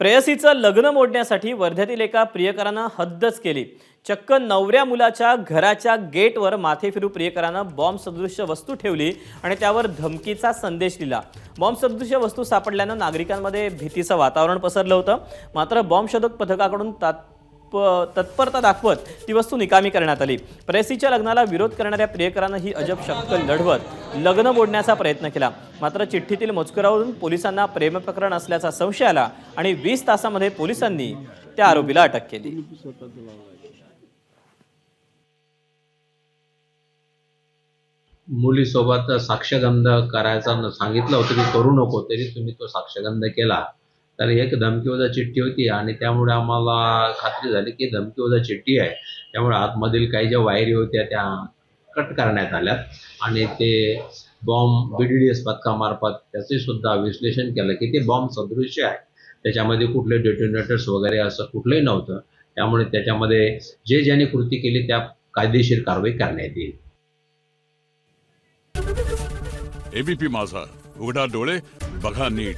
प्रेयसीचं लग्न मोडण्यासाठी वर्ध्यातील एका प्रियकरानं हद्दच केली. चक्क नवऱ्या मुलाच्या घराच्या गेटवर माथे फिरू प्रियकरानं बॉम्ब सदृश्य वस्तू ठेवली आणि त्यावर धमकीचा संदेश दिला. बॉम्ब सदृश्य वस्तू सापडल्यानं नागरिकांमध्ये भीतीचं वातावरण पसरलं होतं. मात्र बॉम्ब शोधक पथकाकडून तात्प तत्परता दाखवत ती वस्तू निकामी करण्यात आली. प्रेसीच्या लग्नाला विरोध करणाऱ्या प्रियकरानं ही अजब शक्कल लढवत लग्न मोडण्याचा प्रयत्न केला. मात्र चिठ्ठीतील मजकुरावरून पोलिसांना प्रेमप्रकरण असल्याचा संशय आला आणि वीस तासामध्ये पोलिसांनी त्या आरोपीला अटक केली. मुलीसोबत साक्षगंध करायचा सांगितलं होतं की करू नको तरी तुम्ही तो साक्षगंध केला. तर एक धमकीवजा चिठ्ठी होती आणि त्यामुळे आम्हाला खात्री झाली की धमकीवजा चिठ्ठी आहे. त्यामुळे आतमधील काही ज्या वायरी होत्या त्या कट करण्यात आल्यात. आणि ते bomb B D D S पथकामार्फत त्याचे सुद्धा विश्लेषण केलं की ते बॉम्ब सदृश्य आहे. त्याच्यामध्ये कुठले डेटोनेटर्स वगैरे असं कुठलंही नव्हतं. त्यामुळे त्याच्यामध्ये जे ज्याने कृती केली त्या कायदेशीर कारवाई करण्यात येईल. एबीपी माझा. उघडा डोळे बघा नीट.